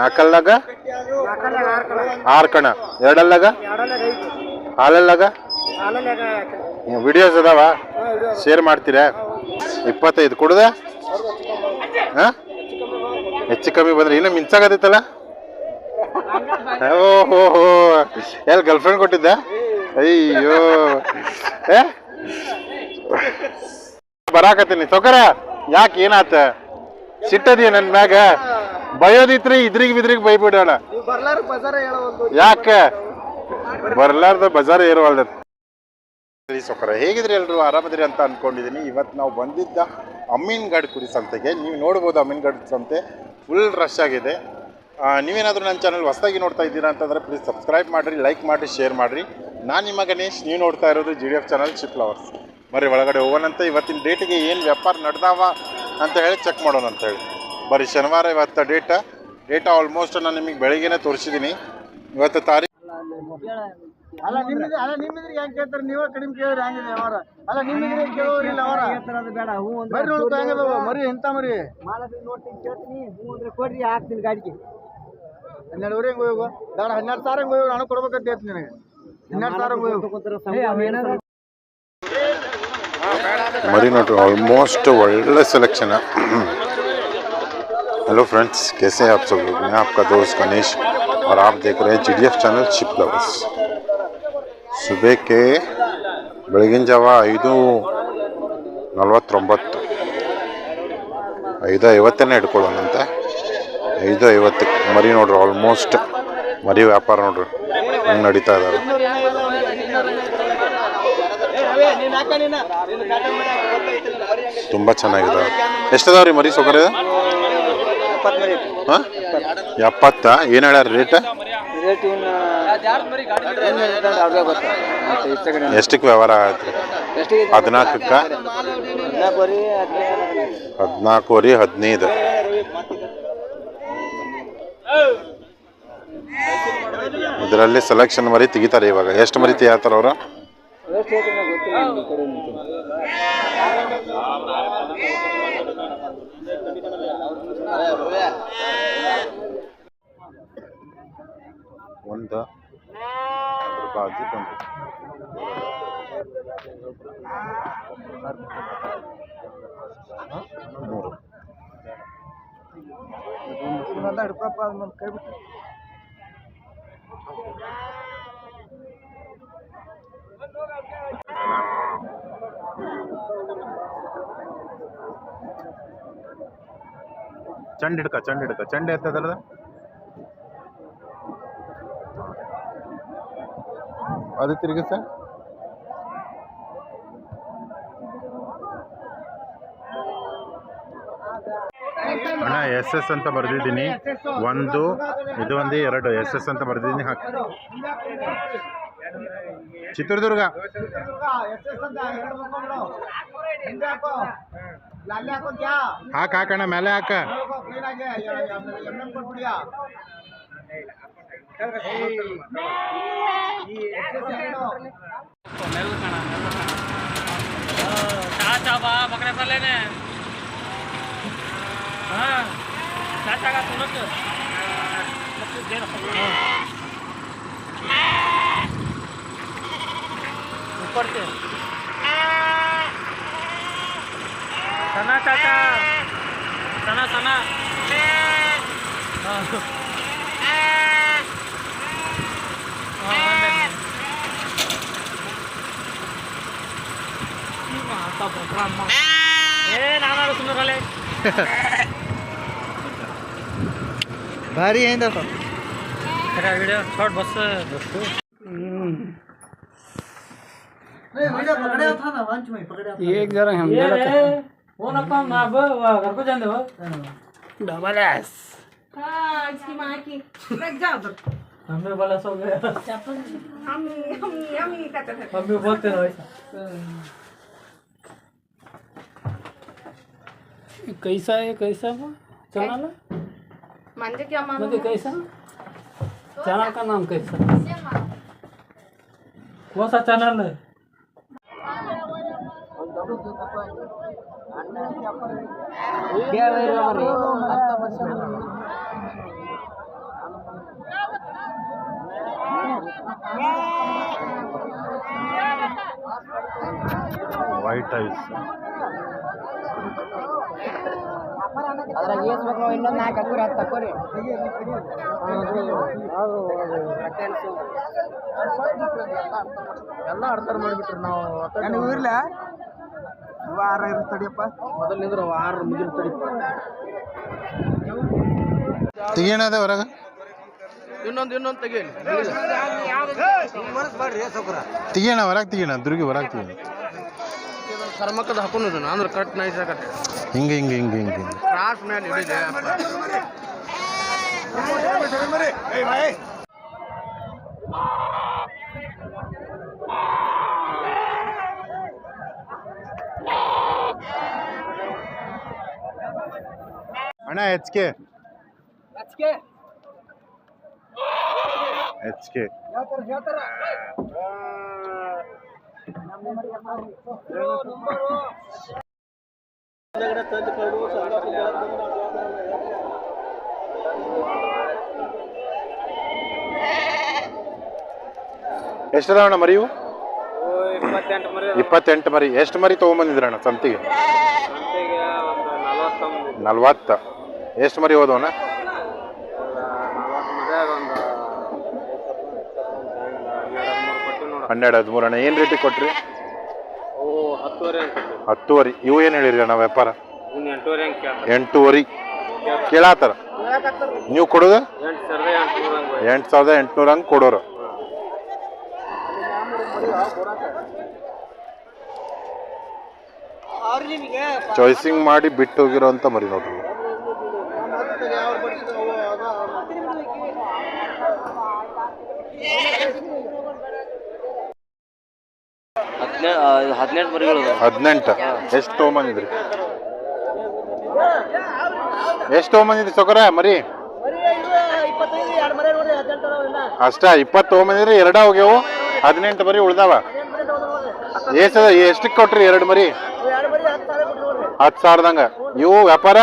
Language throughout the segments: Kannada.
ನಾಲ್ಕಲ್ಲಾಗ? ಆರು ಕಣ ಎರಡಲ್ಲಾಗ? ಹಾಲಲ್ಲಾಗ? ವಿಡಿಯೋಸ್ ಅದಾವ? ಶೇರ್ ಮಾಡ್ತೀರಾ? ಇಪ್ಪತ್ತೈದು ಕೊಡುದ? ಹಾ? ಹೆಚ್ಚು ಕಮ್ಮಿ ಬಂದ್ರೆ ಇನ್ನೂ ಮಿಂಚಾಗತ್ತೈತಲ್ಲ ಓಹೋ ಹೋ ಎಲ್ಲಿ ಗರ್ಲ್ಫ್ರೆಂಡ್ ಕೊಟ್ಟಿದ್ದ? ಅಯ್ಯೋ. ಏ? ಬರಾಕತ್ತೀನಿ. ತೊಕರ ಯಾಕೆ ಏನಾತ? ಸಿಟ್ಟದಿ ನನ್ನ ಮ್ಯಾಗ? ಬಯೋದಿತ್ರಿ ಇದ್ರಿಗೆ ಬಿದ್ರಿಗೆ ಬೈಬಿಡೋಣ. ಯಾಕೆ? ಬರ್ಲಾರ್ದ ಬಜಾರ್ ಏರುವಲ್ದ ಸೊಕರ ಹೇಗಿದ್ರಿ ಎಲ್ರು? ಆರಾಮದ್ರಿ ಅಂತ ಅನ್ಕೊಂಡಿದೀನಿ. ಇವತ್ತು ನಾವು ಬಂದಿದ್ದ ಅಮ್ಮಿನಗಡ್ ಕುರಿ ಸಂತೆಗೆ. ನೀವು ನೋಡ್ಬೋದು ಅಮ್ಮಿನಗಡ್ ಸಂತೆ ಫುಲ್ ರಶ್ ಆಗಿದೆ. ನೀವೇನಾದರೂ ನೀವೇನಾದ್ರೂ ನನ್ನ ಚಾನಲ್ ಹೊಸದಾಗಿ ನೋಡ್ತಾ ಇದ್ದೀರಾ ಅಂತಂದ್ರೆ ಪ್ಲೀಸ್ ಸಬ್ಸ್ಕ್ರೈಬ್ ಮಾಡಿರಿ ಲೈಕ್ ಮಾಡಿರಿ ಶೇರ್ ಮಾಡಿರಿ. ನಾನು ನಿಮ್ಮ ಗಣೇಶ್ ನೀವು ನೋಡ್ತಾ ಇರೋದು G D F channel sheep lovers ಬರ್ರಿ ಒಳಗಡೆ ಹೋಗೋಣಂತ ಇವತ್ತಿನ ಡೇಟಿಗೆ ಏನು ವ್ಯಾಪಾರ ನಡೆದಾವ ಅಂತ ಹೇಳಿ ಚೆಕ್ ಮಾಡೋಣ ಅಂತ ಹೇಳಿ. ಬರೀ ಶನಿವಾರ ಇವತ್ತ ಡೇಟ ಡೇಟ ಆಲ್ಮೋಸ್ಟ್ ನಾನು ನಿಮಗೆ ಬೆಳಿಗ್ಗೆನೇ ತೋರಿಸಿದ್ದೀನಿ ಇವತ್ತು ತಾರೀಕು ಅಲ್ಲ ನಿಮ್ಮಿದ್ರೆ ಅಲ್ಲ ನಿಮ್ಮಿದ್ರೆ ಹೆಂಗ್ ಕೇಳ್ತಾರೆ? ನೀವೇ ಕಡಿಮೆ ಕೇಳಿದ್ರೆ ಹಂಗಿದೆ ಅವರ ಅಲ್ಲ ನಿಮ್ಮಿದ್ರೆ ಕೇಳೋರಿಲ್ಲ ಅವರ ಬೇಡ ಹೂ ಅಂದ್ರೆ ಮರಿ ನೋಡ್ತಾ ಹೆಂಗದವ ಮರಿ ಎಂತ ಮರಿ? ನೋಡ್ತೀನಿ ಕೇಳ್ತೀನಿ ಹೂ ಅಂದ್ರೆ ಕೊಡ್ರಿ ಹಾಕ್ತೀನಿ ಗಾಡಿಗೆ ಹನ್ನೆರಡುವರೆ ಹೆಂಗ್ ಹೋಗು ಬೇಡ ಹನ್ನೆರಡು ಸಾವಿರ ಹಣ ಹೋಗು ನಾನು ಕೊಡ್ಬೇಕಂತ ಹೇಳ್ತೀನಿ ನಿನಗೆ. ಹನ್ನೆರಡು ಸಾವಿರ ಹೋಗು मरी नोट ऑलमोस्ट वर्ल्ड सिलेक्शन है हेलो फ्रेंड्स कैसे हैं आप सब लोग मैं आपका दोस्त गणेश और आप देख रहे हैं जी चैनल शिप लवर्स सुबह के ಬೆಳಗಿನ ಜಾವ ಐದು ನಲ್ವತ್ತೊಂಬತ್ತು ಐದು ಐವತ್ತನೇ ಇಟ್ಕೊಳ್ಳೋಣಂತೆ ಐದು ಐವತ್ತಕ್ಕೆ ಮರಿ ನೋಡ್ರಿ ಆಲ್ಮೋಸ್ಟ್ ಮರಿ ವ್ಯಾಪಾರ ನೋಡ್ರಿ ಹಂಗೆ ನಡೀತಾ ಇದಾವೆ ತುಂಬ ಚೆನ್ನಾಗಿದೆ. ಎಷ್ಟದಾವ ರೀ ಮರಿ ಸೌಕರ್ಯ ಹಾಂ? ಎಪ್ಪತ್ತ? ಏನು ಹೇಳ್ಯಾರ ರೇಟ್? ಎಷ್ಟಕ್ಕೆ ವ್ಯವಹಾರ ಆಯ್ತು? ರೀ ಹದಿನಾಲ್ಕು ಹದಿನಾಲ್ಕುವರೆ ಹದಿನೈದು. ಇದರಲ್ಲಿ ಸೆಲೆಕ್ಷನ್ ಮರಿ ತೆಗಿತಾರೆ ಇವಾಗ. ಎಷ್ಟು ಮರಿ ತೆಗಿತಾರ ಅವರು? ಒಂದು ಅದ್ರ ಬಾಜು ಒಂದು ಮೂರು ಹಿಡ್ಕೊಪ್ಪ ಅದನ್ನ ಕೈ ಬಿಟ್ಟು. ಚಂಡ್ ಹಿಡ್ಕ ಚಂಡ್ ಹಿಡ್ಕ. ಚಂಡ ಎತ್ತದಲ್ಲ ಅದು ತಿರುಗಿ ಸರ್. ಅಣ್ಣ, ಎಸ್ ಎಸ್ ಅಂತ ಬರೆದಿದ್ದೀನಿ. ಒಂದು, ಇದು ಒಂದು, ಎರಡು. ಎಸ್ ಎಸ್ ಅಂತ ಬರೆದಿದ್ದೀನಿ. ಹಾಕಿ ಚಿತ್ರದುರ್ಗ. ಹಾಕ ಹಾಕಣ್ಣ ಮೇಲೆ ಹಾಕ ಚಾಚಾ ಬಾ ಮಗನೇ ಬಲ್ಲೇನೆ ಹಾ ಚಾಚಾಗ ತುಣಕ್ಕೆ ಉಪ್ಪಡ್ತೇವೆ सना चाचा सना सना। हाँ। भारी है तो। वीडियो शॉर्ट बस। ये एक जरा हम जरा ಓನಪ್ಪ ನಾ ಕರ್ಕೊ ಜಂದೆ ಡಬಲ್ ಎಸ್ हाँ इसकी माँ की रख जाओ उधर हमें बोला सो गया हम हम हम ये कहते थे मम्मी बोलते रहो ऐसा कैसा है कैसा वो चैनल मंजे क्या मानो मतलब कैसा चैनल का नाम कैसा कौन सा चैनल है ವೈಟ್ ಐಸ್ ಅದ್ರಾಗ ಏಸ್ ಬೇಕೋ ಇನ್ನೊಂದು ನಾಲ್ಕು ಹಾಕೋರಿ ಹತ್ತು ಹಾಕೋರಿ ಎಲ್ಲ ಅಡ್ತಾರ ಮಾಡಿಬಿಟ್ರಿ ನಾವು. ನೀವು ಇರ್ಲ ವಾರ ಇರ್ತಡಿಯಪ್ಪ ತಡಿಯಪ್ಪ ಮೊದಲಿಂದ್ರ ವಾರ ಮುಗಿರ್ತಡಿಯಪ್ಪ ತಡಿ ತೆಗಿಯೋಣದ ಹೊರಗೆ? ಇನ್ನೊಂದು ಇನ್ನೊಂದು ಸೌಕರ ತೆಗಿಯೋಣ ಹೊರಗೆ ತೆಗಿಯೋಣ ದುರ್ಗಿ ಹೊರಗೆ ತೆಗಿಯೋಣ. ಕರ್ಮಕ್ಕದ ಹಾಕೊಂಡು ಅಂದ್ರೆ ಕಟ್ ನೈಸ ಕಟ್ ಹಿಂಗೆ ಹಿಂಗೆ ಹಿಂಗೆ ಹಿಂಗೆ ಹಿಂಗೆ. ಕ್ರಾಸ್ ಮೇಲೆ ಹಿಡಿದೆ ಅಣ್ಣ ಎಚ್ ಕೆ ಎಚ್ ಕೆ ಎಷ್ಟದಾವಣ್ಣ ಮರಿವು ಇಪ್ಪತ್ತೆಂಟು ಮರಿ ಇಪ್ಪತ್ತೆಂಟು ಮರಿ. ಎಷ್ಟು ಮರಿ ತೊಗೊಂಬಂದಿದ್ರಣ್ಣ ಸಂತಿಗೆ? ನಲ್ವತ್ತ. ಎಷ್ಟು ಮರಿ ಓದೋಣ ಹನ್ನೆರಡು ಹದಿಮೂರು ಅಣ್ಣ. ಏನು ರೇಟಿಗೆ ಕೊಟ್ರಿ? ಹತ್ತುವರೆ. ಇವು ಏನು ಹೇಳಿರಿ ಅಣ್ಣ ವ್ಯಾಪಾರ? ಎಂಟೂವರೆ. ಕೇಳ್ತಾರೆ. ನೀವು ಕೊಡೋದು? ಎಂಟು ಸಾವಿರದ ಎಂಟುನೂರ ಹಂಗೆ ಕೊಡೋರು. ಚಾಯ್ಸಿಂಗ್ ಮಾಡಿ ಬಿಟ್ಟು ಅಂತ ಮರಿ ನೋಡ್ರಿ. ಹದಿನೆಂಟು. ಮರಿಗಳು ಹದಿನೆಂಟು. ಎಷ್ಟು ತೊಗೊಂಬಂದಿದ್ರಿ? ಎಷ್ಟು ತೊಗೊಂಬಂದಿದ್ರಿ ಸೊಕರ ಮರಿ? ಅಷ್ಟೇ, ಇಪ್ಪತ್ತು ತೊಗೊಂಬಂದಿದ್ರಿ, ಎರಡ ಹೋಗ್ಯವು, ಹದಿನೆಂಟು ಮರಿ ಉಳ್ದಾವ. ಎಷ್ಟ ಎಷ್ಟಕ್ಕೆ ಕೊಟ್ರಿ ಎರಡು ಮರಿ? ಹತ್ತು ಸಾವಿರದಂಗ. ಇವು ವ್ಯಾಪಾರ?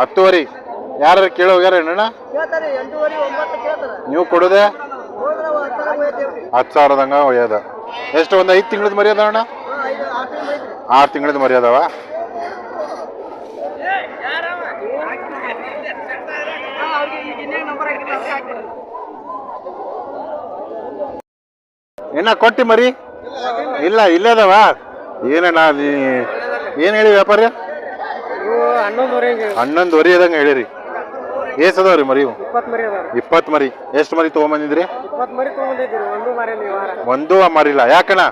ಹತ್ತುವರಿ ಯಾರು ಕೇಳಿ ಹೋಗ್ಯಾರ ಏನಣ್ಣ ನೀವು ಕೊಡೋದೆ? ಹತ್ತು ಸಾವಿರದಂಗ ಒಯ್ಯದ. ಎಷ್ಟು ಒಂದು ಐದು ತಿಂಗಳದ ಮರಿ ಅದಾವ ಅಣ್ಣ ಆರು ತಿಂಗಳು ಐತ್ರಿ. ಆರು ತಿಂಗಳದ ಮರಿ ಅದಾವ ಏನ ಕೊಟ್ಟಿ ಮರಿ? ಇಲ್ಲ ಇಲ್ಲೇ ಅದಾವ? ಏನಣ್ಣ ನೀ ಏನು ಹೇಳಿ ವ್ಯಾಪಾರ? ಹನ್ನೊಂದುವರೆ ಹನ್ನೊಂದು ಹನ್ನೊಂದುವರೆ ಇದಂಗೆ ಹೇಳಿರಿ. ಏಸ್ ಅದಾವ್ರಿ ಮರಿ ಇಪ್ಪತ್ತು ಮರಿ ಅದಾವ ಇಪ್ಪತ್ತು ಮರಿ. ಎಷ್ಟು ಮರಿ ತೊಗೊಂಬಂದಿದ್ರಿ? ಇಪ್ಪತ್ತು ಮರಿ ತೊಗೊಂಡಿದ್ದೀರಿ ಒಂದು ಮರಿ ಈ ವಾರ. ಒಂದೂ ಮರಿಲ್ಲ. ಯಾಕಣ್ಣ?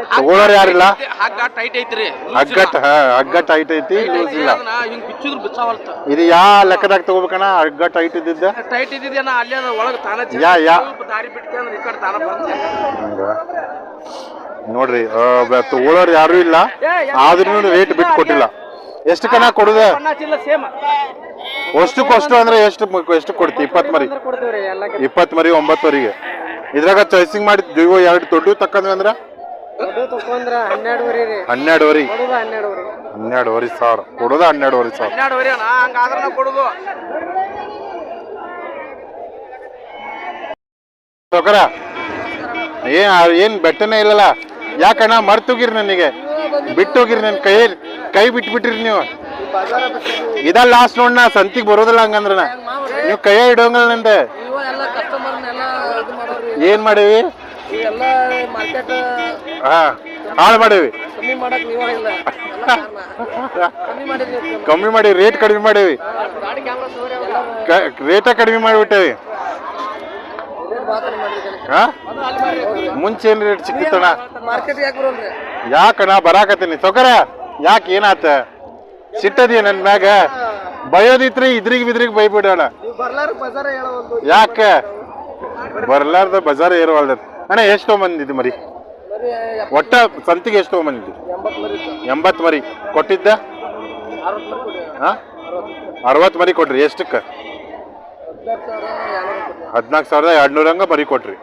ಈ ತಗೊಳ್ಳೋರು ಯಾರಿಲ್ಲ? ಹಗ್ಗ ಟೈಟ್ ಐತ್ರಿ. ಅಗ್ಗಟ್ ಹಾ ಅಗ್ಗಟ್ ಹೈಟ್ ಐತಿ ಲೂಸ್ ಇಲ್ಲ ಹಿಂಗ್ ಬಿಚ್ಚಿದ್ರು ಬಿಚ್ಚಾವಲ್ತ. ಇದು ಯಾ ಲೆಕ್ಕದಾಗ ತಗೋಬೇಕಣ್ಣ? ಅಗ್ಗಟ್ ಹೈಟ್ ಇದ್ದಿದ್ದ? ಟೈಟ್ ಇದ್ದಿದ್ದೇನ ಅಲ್ಲೇ ಅದ ಒಳಗ್ ತಾನ ಯಾ ಯಾ. ಸ್ವಲ್ಪ ದಾರಿ ಬಿಟ್ಕೊಂಡ್ರೆ ಈ ಕಡೆ ತಾನ ಬರ್ತದೆ ಹಂಗ. ನೋಡ್ರಿ ತಗೊಳ್ಳೋರು ಯಾರು ಇಲ್ಲ. ಆದ್ರೂ ರೇಟ್ ಬಿಟ್ಟು ಕೊಟ್ಟಿಲ್ಲ ಎಷ್ಟು ಕಣ ಕೊಡುದ? ಅಷ್ಟು ಸೇಮ್ ಅಷ್ಟಕ್ಕೆ ಅಷ್ಟು ಅಂದ್ರೆ ಎಷ್ಟು ಎಷ್ಟು ಕೊಡ್ತಿ? ಇಪ್ಪತ್ತು ಮರಿ. ಕೊಡ್ತೀವ್ರಿ ಎಲ್ಲ ಇಪ್ಪತ್ತು ಮರಿ ಒಂಬತ್ತುವರೆಗೆ. ಇದ್ರಾಗ ಚಾಯ್ಸಿಂಗ್ ಮಾಡಿ ಎರಡು ದೊಡ್ಡ ತಕ್ಕಂದ್ವಿ ಅಂದ್ರೆ? ದೊಡ್ಡ ತಕೊಂಡ್ರ ಹನ್ನೆರಡುವರೆ ರೀ. ಹನ್ನೆರಡುವರೆ. ಕೊಡುದ ಹನ್ನೆರಡುವರೆ. ಹನ್ನೆರಡುವರೆ ಸಾವಿರ. ಕೊಡೋದ ಹನ್ನೆರಡುವರೆ ಸಾವಿರ. ಹನ್ನೆರಡುವರೆ ಹಂಗಾದ್ರೆ ಕೊಡುದು. ಸೌಕರ ಏನ್ ಏನ್ ಬೆಟ್ಟನೇ ಇಲ್ಲಲ್ಲ? ಯಾಕಣ್ಣ ಮರ್ತುಗಿರ್ ನನಗೆ? ಬಿಟ್ಟೋಗಿರಿ ನನ್ನ ಕೈ ಕೈ ಬಿಟ್ಬಿಟ್ರಿ ನೀವು. ಇದ ಲಾಸ್ಟ್ ನೋಡ್ನ ಸಂತಿಗೆ ಬರೋದಿಲ್ಲ ಹಂಗಂದ್ರ ನೀವು ಕೈ ಇಡೋಂಗಲ್ಲ ನಂದೆ. ಏನ್ ಮಾಡೇವಿ? ಹಾ ಹಾಳು ಮಾಡೇವಿ. ಕಮ್ಮಿ ಮಾಡಿ ರೇಟ್ ಕಡಿಮೆ ಮಾಡೇವಿ. ರೇಟ ಕಡಿಮೆ ಮಾಡಿಬಿಟ್ಟೇವಿ. ಮುಂಚೆ ಏನ್ ರೇಟ್ ಸಿಕ್ಕಿತ್ತಣ್ಣ? ಯಾಕೆ ನಾ ಬರಾಕತ್ತೀನಿ? ತೊಗರ ಯಾಕೆ ಏನಾತ? ಸಿಟ್ಟದಿ ನನ್ ಮ್ಯಾಗ. ಬಯೋದಿತ್ರಿ, ಇದ್ರಿಗೆ ಬಿದ್ರಿಗೆ ಬೈಬಿಡೋಣ. ಯಾಕೆ? ಬರ್ಲಾರ್ದ ಬಜಾರ್ ಏರವಲ್ದ ಅಣ್ಣ, ಎಷ್ಟು ತೊಗೊಂಬಂದಿದ್ದು ಮರಿ. ಒಟ್ಟ ಸಂತಿಗೆ ಎಷ್ಟು ತೊಗೊಂಬಂದಿದ್ದು ಎಂಬತ್ತು ಮರಿ. ಕೊಟ್ಟಿದ್ದ? ಅರವತ್ತು ಮರಿ ಕೊಟ್ರಿ. ಎಷ್ಟಕ್ಕೆ? ಹದಿನಾಲ್ಕು ಸಾವಿರ ಹದಿನಾಲ್ಕು ಸಾವಿರದ ಎರಡ್ನೂರು ಕೊಡಿ ಎರಡ್ನೂರ ಮರಿ ಕೊಟ್ರಿ.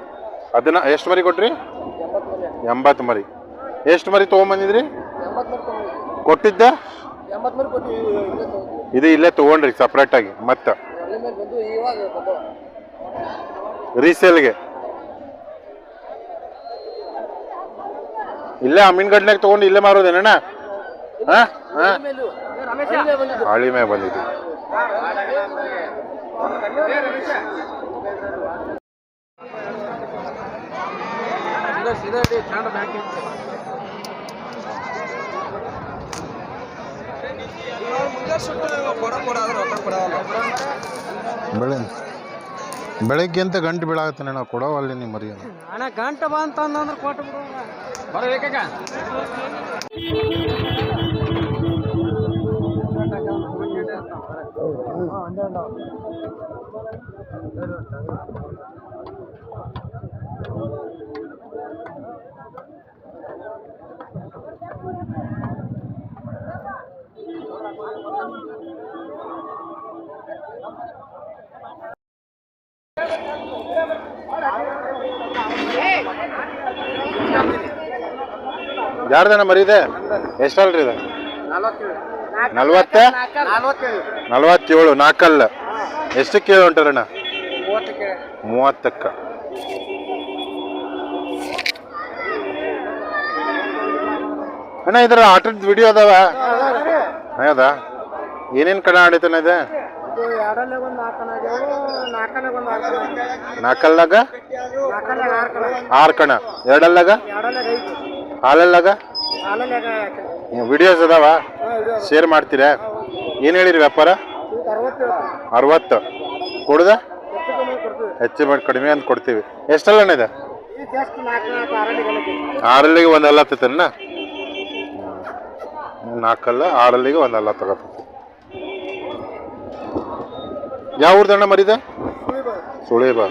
ಅದನ್ನ ಎಷ್ಟು ಮರಿ ಕೊಟ್ರಿ? ಎಂಬತ್ತು ಮರಿ. ಎಷ್ಟು ಮರಿ ತೊಗೊಂಬಂದಿದ್ರಿ? ಕೊಟ್ಟಿದ್ದ? ಇದು ಇಲ್ಲೇ ತೊಗೊಂಡ್ರಿ ಮತ್ತೆ ಬಂದು ಇವಾಗ ಬಂದವು. ರೀಸೇಲ್ಗೆ ಇಲ್ಲೇ ಅಮೀನ್ಗಡ್ನಾಗ ತೊಗೊಂಡು ಇಲ್ಲೇ ಮಾರೋದೇನಣ್ಣ? ಹಾ? ಹಾ? ಬಂದಿದ್ದು. ಸೀದಾ ಸೀದಾ ಚಂದ ಬ್ಯಾಕ್ ಐತಿ. ಬೆಳೆ ಬೆಳಗ್ಗೆ ಅಂತ ಗಂಟು ಬೀಳಾಗತ್ತಾನೆ ನಾವು ಕೊಡೋವಲ್ಲಿ ನೀವು ಮರಿ ಅಣ್ಣ ಗಂಟ ಬಾ ಅಂತ ಅಂದ್ರೆ ಕೊಟ್ಟು ಬಿಡು. ಬರ್ಬೇಕಾ ಯಾರ್ದನ ಮರಿ ಇದೆ? ಎಷ್ಟಲ್ರಿ ಇದು? ನಲ್ವತ್ತ? ನಲ್ವತ್ತೇಳು ನಾಲ್ಕಲ್ಲ ಎಷ್ಟು ಕೇಳಿ ಹೊಂಟಾರಣ್ಣ? ಮೂವತ್ತಕ್ಕ. ಅಣ್ಣ ಇದ್ರ ಆಟದ ವಿಡಿಯೋ ಅದಾವ? ಹೌದಾ? ಏನೇನ್ ಕಣ ಆಡೀತನ ಇದೆ? ನಾಲ್ಕಲ್ಲಾಗ ಆರು ಕಣ. ಎರಡಲ್ಲಾಗ? ಹಾಲಲ್ಲಾಗ? ವಿಡಿಯೋಸ್ ಅದಾವ? ಶೇರ್ ಮಾಡ್ತೀರಾ? ಏನು ಹೇಳಿರಿ ವ್ಯಾಪಾರ? ಅರವತ್ತು ಕೊಡುದ? ಹೆಚ್ಚು ಮಾಡಿ ಕಡಿಮೆ ಅಂತ ಕೊಡ್ತೀವಿ. ಎಷ್ಟಲ್ಲ ಇದೆ? ಆರಲ್ಲಿಗೆ ಒಂದು ಅಲ್ಲ ನಾಲ್ಕಲ್ಲ ಆರಲ್ಲಿಗೆ ಒಂದು ಅಲ್ಲ ತಗೋತೈತಿ ಯಾವ ಊರ್ದಣ್ಣ ಮರಿದೆ? ಸುಳಿಬಾ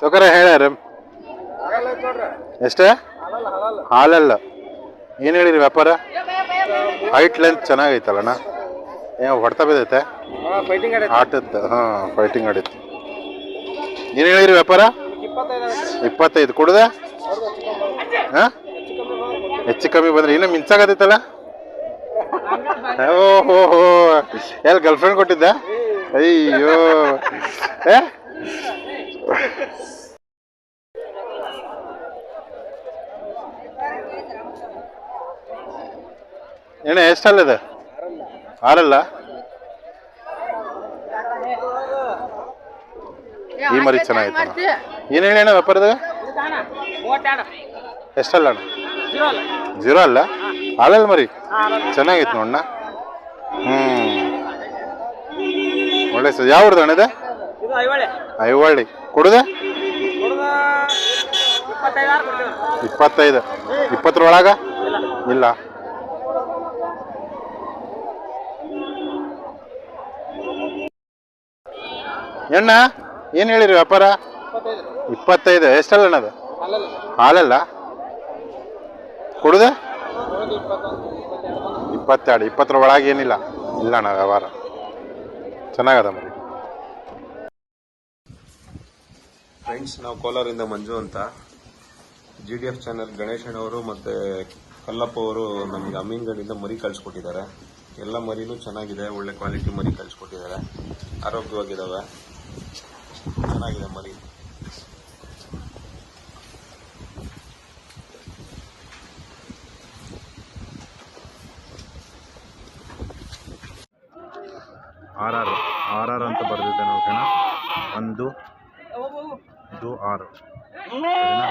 ಸೌಕರ್ಯ ಹೇಳ್ಯಾರ? ಎಷ್ಟೇ? ಹಾಲಲ್ಲ. ಏನು ಹೇಳಿರಿ ವ್ಯಾಪಾರ? ಹೈಟ್ ಲೆಂತ್ ಚೆನ್ನಾಗೈತಲ್ಲಣ್ಣ? ಏನು ಹೊಡ್ತಾ ಬಿದ್ದೈತೆ. ಫೈಟಿಂಗ್ ಆಟದ, ಹಾಂ ಫೈಟಿಂಗ್ ಆಡಿತ್ತು. ಏನು ಹೇಳಿರಿ ವ್ಯಾಪಾರ? ಇಪ್ಪತ್ತೈದು ಕುಡ್ದೆ? ಹಾಂ? ಹೆಚ್ಚು ಕಮ್ಮಿ ಬಂದ್ರೆ ಇನ್ನೂ ಮಿಂಚಾಗತ್ತೈತಲ್ಲ ಓಹೋ, ಎಲ್ಲಿ ಗರ್ಲ್ಫ್ರೆಂಡ್ ಕೊಟ್ಟಿದ್ದ? ಅಯ್ಯೋ. ಏ? ಎಣ್ಣೆ ಇದೆ? ಆರಲ್ಲ? ಈ ಮರಿ ಚೆನ್ನಾಗಿತ್ತು ಏನು ಹೇಳಿ ಅಣ್ಣ ವ್ಯಾಪಾರದಾಗ ಎಷ್ಟಲ್ಲ ಅಣ್ಣ? ಜೀರೋ ಅಲ್ಲ. ಹಾಲಲ್ಲ ಮರಿ? ಚೆನ್ನಾಗಿತ್ತು ನೋಡಣ್ಣ ಹ್ಞೂ ಒಳ್ಳೆ ಸರ್ ಯಾವ ಅಣ್ಣ ಇದೆ? ಇದು ಐವಳೆ ಐವಳ್ಳಿ ಕೊಡುದೆ? ಇಪ್ಪತ್ತೈದು. ಇಪ್ಪತ್ತರೊಳಗ? ಇಲ್ಲ. ಎಣ್ಣ ಏನು ಹೇಳಿರಿ ವ್ಯಾಪಾರ? ಇಪ್ಪತ್ತೈದು. ಎಷ್ಟಲ್ಲ ಅಣ್ಣದು ಹಾಲಲ್ಲ? ಕೊಡುದೆ? ಇಪ್ಪತ್ತೆರಡು. ಇಪ್ಪತ್ತರ ಒಳಗೆ ಏನಿಲ್ಲ. ಇಲ್ಲ ಅಣ್ಣ ವ್ಯವಹಾರ ಚೆನ್ನಾಗದ ಮರಿ. ಫ್ರೆಂಡ್ಸ್ ನಾವು ಕೋಲಾರಿಂದ ಮಂಜು ಅಂತ. ಜಿ ಡಿ ಎಫ್ ಚಾನಲ್ ಗಣೇಶನವರು ಮತ್ತು ಕಲ್ಲಪ್ಪ ಅವರು ನಮಗೆ ಅಮೀನ್ಗಢದಿಂದ ಮರಿ ಕಳಿಸ್ಕೊಟ್ಟಿದ್ದಾರೆ. ಎಲ್ಲ ಮರಿನೂ ಚೆನ್ನಾಗಿದೆ, ಒಳ್ಳೆ ಕ್ವಾಲಿಟಿ ಮರಿ ಕಳಿಸ್ಕೊಟ್ಟಿದ್ದಾರೆ. ಆರೋಗ್ಯವಾಗಿದ್ದಾವೆ. ಚೆನ್ನಾಗಿದೆ ಮರಿ. ಆರ್ ಆರ್ ಆರ್ ಆರ್ ಅಂತ ಬರೆದಿದ್ದೆ ನೋಡೋಣ ಒಂದು ಇದು ಆರು ಸರಿನಾ?